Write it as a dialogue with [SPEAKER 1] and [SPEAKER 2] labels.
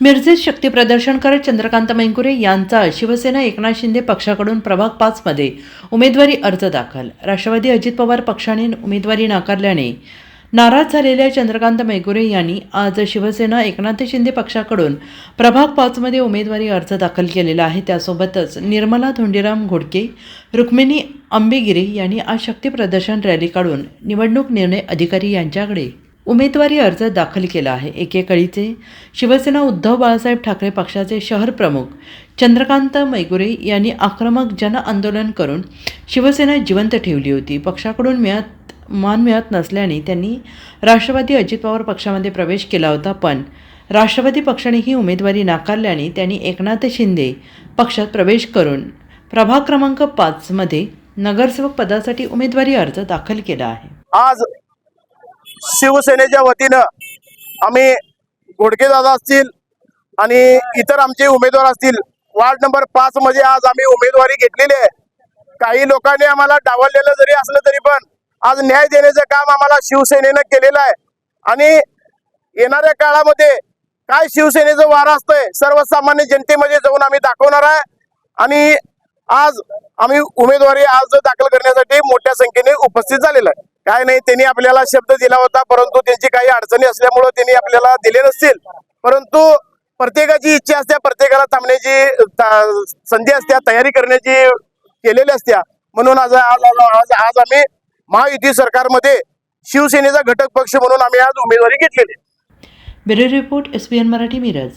[SPEAKER 1] मिरजेत शक्तीप्रदर्शन करत चंद्रकांत मैंकुरे यांचा शिवसेना एकनाथ शिंदे पक्षाकडून प्रभाग पाचमध्ये उमेदवारी अर्ज दाखल. राष्ट्रवादी अजित पवार पक्षाने उमेदवारी नाकारल्याने नाराज झालेल्या चंद्रकांत मैकुरे यांनी आज शिवसेना एकनाथ शिंदे पक्षाकडून प्रभाग पाचमध्ये उमेदवारी अर्ज दाखल केलेला आहे. त्यासोबतच निर्मला धोंडीराम घोडके रुक्मिणी आंबेगिरे यांनी आज शक्तीप्रदर्शन रॅली काढून निवडणूक निर्णय अधिकारी यांच्याकडे उमेदवारी अर्ज दाखल केला आहे. एकेकळीचे शिवसेना उद्धव बाळासाहेब ठाकरे पक्षाचे शहर प्रमुख चंद्रकांत मैगुरे यांनी आक्रमक जन आंदोलन करून शिवसेना जिवंत ठेवली होती. पक्षाकडून मिळत मान मिळत नसल्याने त्यांनी राष्ट्रवादी अजित पवार पक्षामध्ये प्रवेश केला होता पण राष्ट्रवादी पक्षाने ही उमेदवारी नाकारल्याने त्यांनी एकनाथ शिंदे पक्षात प्रवेश करून प्रभाग क्रमांक पाचमध्ये नगरसेवक पदासाठी उमेदवारी अर्ज दाखल केला आहे.
[SPEAKER 2] आज शिवसेनेच्या वतीनं आम्ही घोडके दादा असतील आणि इतर आमचे उमेदवार असतील वार्ड नंबर पाच मध्ये आज आम्ही उमेदवारी घेतलेली आहे. काही लोकांनी आम्हाला डावललेलं जरी असलं तरी पण आज न्याय देण्याचं काम आम्हाला शिवसेनेनं केलेलं आहे. आणि येणाऱ्या काळामध्ये काय शिवसेनेचं वारं असतंय सर्वसामान्य जनतेमध्ये जाऊन आम्ही दाखवणार आहे. आणि आज आम्ही उमेदवारी अर्ज दाखल करण्यासाठी मोठ्या संख्येने उपस्थित झालेलं आहे. काय नाही त्यांनी आपल्याला शब्द दिला होता परंतु त्यांची काही अडचणी असल्यामुळं त्यांनी आपल्याला दिले नसतील. परंतु प्रत्येकाची इच्छा असत्या प्रत्येकाला थांबण्याची संधी असत्या तयारी करण्याची केलेली असत्या म्हणून आज आज आज आज आम्ही महायुती सरकारमध्ये शिवसेनेचा घटक पक्ष म्हणून आम्ही आज उमेदवारी घेतलेली
[SPEAKER 1] bureau report S Marathi Miraj.